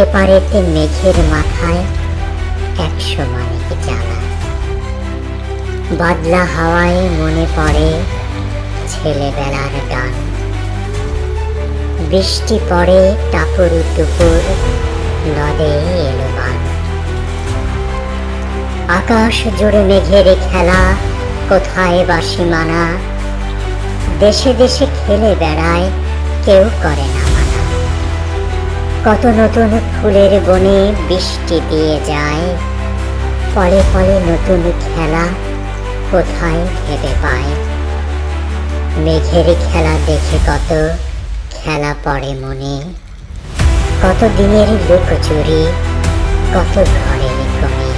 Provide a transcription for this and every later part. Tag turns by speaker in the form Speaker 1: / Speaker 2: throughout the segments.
Speaker 1: এপারেতে মেঘের মাথায় একশো মানিক জ্বালা বাদলা হাওয়ায় মনে পড়ে ছেলেবেলার গান। বৃষ্টি পড়ে টাপুর টুপুর, নদে এলো বান আকাশ জুড়ে মেঘের খেলা, কোথায় বাসি মানা দেশে দেশে খেলে বেড়ায়, কেউ করে না। কত নতুন ফুলের বনে বৃষ্টি দিয়ে যায়। পলে পলে নতুন খেলা কোথায় ভেবে পায়? মেঘের খেলা দেখে কত খেলা পড়ে মনে। কত দিনের লুকোচুরি কত ঘরের কোণে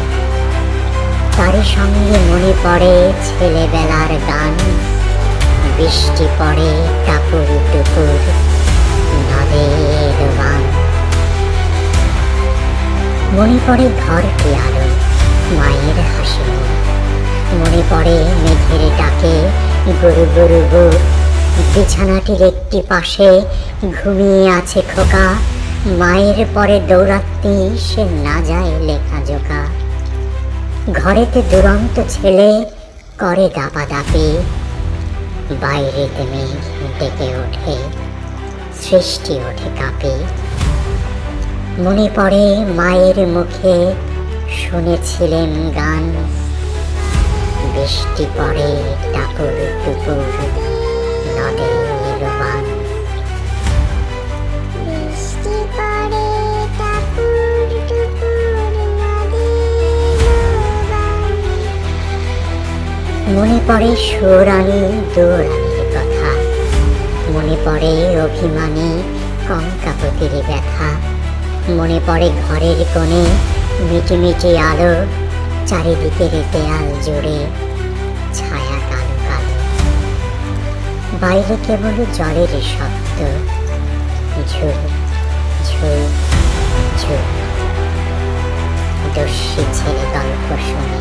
Speaker 1: তারই সঙ্গে মনে পড়ে ছেলেবেলার গান। বৃষ্টি পড়ে টাপুর টুপুর নদের বান। মনে পড়ে ঘরটি আলো মায়ের হাসি। মনে পড়ে মেঘের ডাকে গরু গরু গুড় বিছানাটির একটি পাশে ঘুমিয়ে আছে খোকা। মায়ের পরে দৌড়াতে সে না যায় লেখা জোকা। ঘরেতে দুরন্ত ছেলে করে দাপাদাপি। বাইরেতে মেঘ ডেকে ওঠে, সৃষ্টি ওঠে কাঁপে। মনে পড়ে মায়ের মুখে শুনেছিলেন গান। বৃষ্টি পড়ে টাপুর টুপুর নদে মনে পড়ে সুরানি দৌড়ানির কথা। মনে পড়ে অভিমানী কঙ্কাপতির ব্যথা। মনে পড়ে ঘরের কোণে মিটিমিটি আলো, চারিদিকে দেয়াল জুড়ে, ছায়া কালো কালো। বাইরে কেবল জলের শব্দ ঝুল ঝুল ঝুল দস্যি ছেলে গল্প শুনে